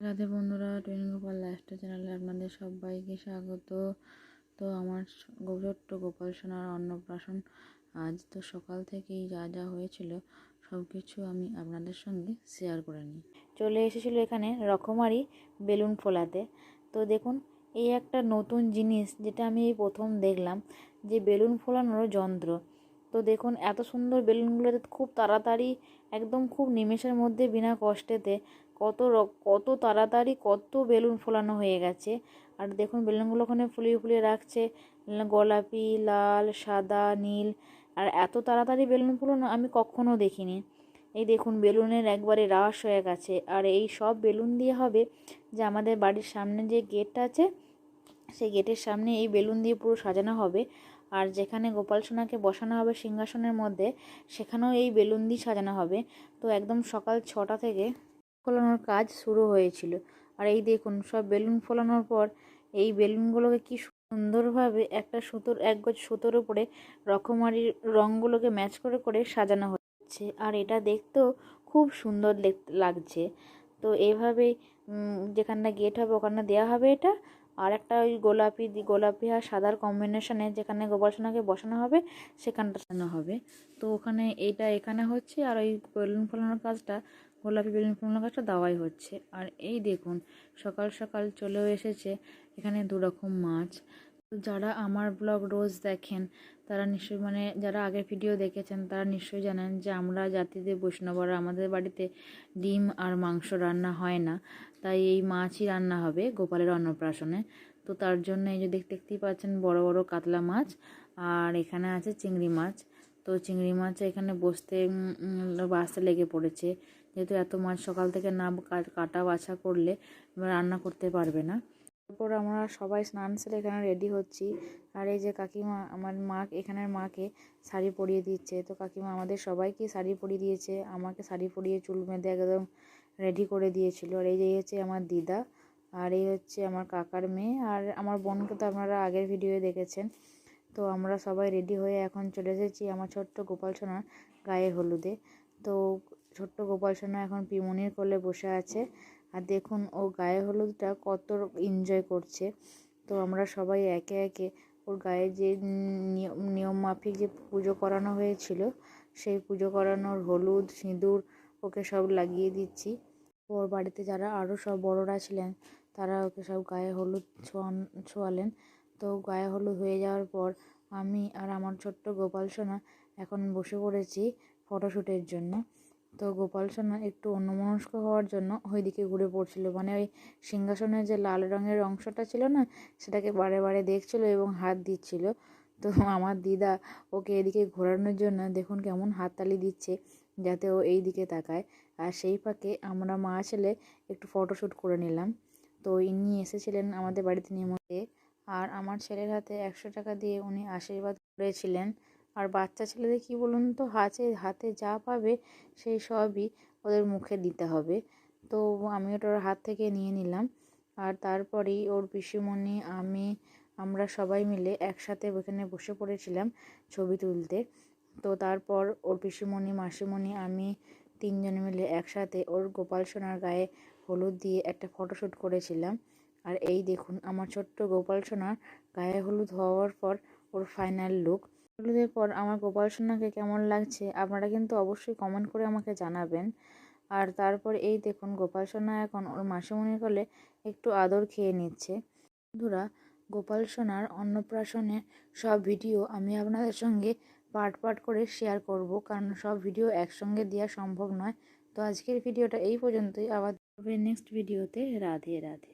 রাধে বন্ধুরা, twin Gopal lifestyle চ্যানেলে আপনাদের সবাইকে স্বাগত। তো আমার ছোট্ট গোপাল সোনার অন্নপ্রাশন আজ তো সকাল থেকেই যা যা হয়েছিল সব কিছু আমি আপনাদের সঙ্গে শেয়ার করে নিই। চলে এসেছিল এখানে রকমারি বেলুন ফোলাতে। তো দেখুন, এই একটা নতুন জিনিস যেটা আমি এই প্রথম দেখলাম যে বেলুন ফোলানোর যন্ত্র। তো দেখুন, এত সুন্দর বেলুনগুলোতে খুব তাড়াতাড়ি, একদম খুব নিমেষের মধ্যে বিনা কষ্টেতে কত কত তাড়াতাড়ি কত বেলুন ফোলানো হয়ে গেছে। আর দেখুন, বেলুনগুলো ওখানে ফুলিয়ে ফুলিয়ে রাখছে গোলাপি, লাল, সাদা, নীল। আর এত তাড়াতাড়ি বেলুন ফোলানো আমি কখনো দেখিনি। এই দেখুন, বেলুনের একবারে রাস হয়ে গেছে। আর এই সব বেলুন দিয়ে হবে যে আমাদের বাড়ির সামনে যে গেটটা আছে, সেই গেটের সামনে এই বেলুন দিয়ে পুরো সাজানো হবে। আর যেখানে গোপাল সোনাকে বসানো হবে সিংহাসনের মধ্যে সেখানেও এই বেলুন দিয়ে সাজানো হবে। তো একদম সকাল ছটা থেকে ফোলানোর কাজ শুরু হয়েছিল। আর এই দেখুন সব বেলুন ফোলানোর পর এই বেলুনগুলোকে কি সুন্দরভাবে একটা সুতোর এক গজ সুতোর উপরে রকমারি রঙগুলোকে ম্যাচ করে করে সাজানো হচ্ছে। আর এটা দেখতেও খুব সুন্দর লাগছে। তো এইভাবেই উম, যেখানটা গেট হবে ওখানে দেওয়া হবে এটা। আর একটা ওই গোলাপি গোলাপি আর সাদার কম্বিনেশনে যেখানে গোপাল সোনাকে বসানো হবে, সেখানটা সাজানো হবে। তো ওখানে এইটা এখানে হচ্ছে আর ওই বেলুন ফলানোর কাজটা, গোলাপি বেলুন ফলানোর কাজটা দেওয়াই হচ্ছে। আর এই দেখুন, সকাল সকাল চলেও এসেছে, এখানে দু রকম মাছ। তো যারা আমার ব্লগ রোজ দেখেন, তারা নিশ্চয়ই মানে যারা আগের ভিডিও দেখেছেন, তারা নিশ্চয়ই জানেন যে আমরা জাতিতে বৈষ্ণবরা, আমাদের বাড়িতে ডিম আর মাংস রান্না হয় না। তাই এই মাছই রান্না হবে গোপালের অন্নপ্রাশনে। তো তার জন্য এই যে দেখতে দেখতেই পাচ্ছেন বড় বড় কাতলা মাছ আর এখানে আছে চিংড়ি মাছ। তো চিংড়ি মাছ এখানে বসতে বাসতে লেগে পড়েছে। যেহেতু এত মাছ সকাল থেকে না কাটা বাছা করলে রান্না করতে পারবে না। তারপর আমরা সবাই স্নান সেরে এখানে রেডি হচ্ছি। আর এই যে কাকিমা, আমার মা, এখানের মাকে শাড়ি পরিয়ে দিচ্ছে। তো কাকিমা, আমাদের সবাইকে শাড়ি পরিয়ে দিয়েছে। আমাকে শাড়ি পরিয়ে চুল বেঁধে একদম রেডি করে দিয়েছিল। আর এই যে হচ্ছে আমার দিদা। আর এই হচ্ছে আমার কাকার মেয়ে। আর আমার বোনকে তো আপনারা আগের ভিডিওয়ে দেখেছেন। তো আমরা সবাই রেডি হয়ে এখন চলে এসেছি আমার ছোট্ট গোপাল সোনার গায়ে হলুদে। তো ছোট্ট গোপাল সোনা এখন পিমনির কোলে বসে আছে। আর দেখুন, ও গায়ে হলুদটা কত এনজয় করছে। তো আমরা সবাই একে একে ওর গায়ে যে নিয়ম নিয়ম মাফিক যে পুজো করানো হয়েছিল, সেই পুজো করানোর হলুদ, সিঁদুর ওকে সব লাগিয়ে দিচ্ছি। ওর বাড়িতে যারা আরও সব বড়রা ছিলেন, তারা ওকে সব গায়ে হলুদ ছোঁয়ান, ছোঁয়ালেন। তো গায়ে হলুদ হয়ে যাওয়ার পর আমি আর আমার ছোট্ট গোপাল সোনা এখন বসে পড়েছি ফটোশ্যুটের জন্য। তো গোপাল সোনা একটু অন্যমনস্ক হওয়ার জন্য ওইদিকে ঘুরে পড়ছিল। মানে ওই সিংহাসনের যে লাল রঙের অংশটা ছিল না, সেটাকে বারে বারে দেখছিল এবং হাত দিচ্ছিল। তো আমার দিদা ওকে এদিকে ঘোরানোর জন্য দেখুন কেমন হাততালি দিচ্ছে, যাতে ও এই দিকে তাকায়। আর সেই ফাঁকে আমরা মা ছেলে একটু ফটোশ্যুট করে নিলাম। তো ইনি এসেছিলেন আমাদের বাড়িতে নিমন্ত্রণে। আর আমার ছেলের হাতে একশো টাকা দিয়ে উনি আশীর্বাদ করেছিলেন। আর বাচ্চা ছেলেদের কি বলুন তো, হাতে হাতে যা পাবে সেই সবই ওদের মুখে দিতে হবে। তো আমি ওটা ওর হাত থেকে নিয়ে নিলাম। আর তারপরেই ওর পিসিমণি, আমি, আমরা সবাই মিলে একসাথে ওখানে বসে পড়েছিলাম ছবি তুলতে। তো তারপর ওর পিসিমণি, মাসিমণি, আমি তিনজনে মিলে একসাথে ওর গোপাল সোনার গায়ে হলুদ দিয়ে একটা ফটোশ্যুট করেছিলাম। আর এই দেখুন, আমার ছোট্ট গোপাল সোনার গায়ে হলুদ হওয়ার পর ওর ফাইনাল লুক হলুদের পর আমার গোপাল সোনাকে কেমন লাগছে আপনারা কিন্তু অবশ্যই কমেন্ট করে আমাকে জানাবেন। আর তারপর এই দেখুন গোপাল সোনা এখন ওর মাসিমণির কোলে একটু আদর খেয়ে নিচ্ছে। বন্ধুরা গোপাল সোনার অন্নপ্রাশনে সব ভিডিও আমি আপনাদের সঙ্গে পার্ট পার্ট করে শেয়ার করব। কারণ সব ভিডিও একসঙ্গে দেওয়া সম্ভব নয়। তো আজকের ভিডিওটা এই পর্যন্তই। আবার নেক্সট ভিডিওতে রাধে রাধে।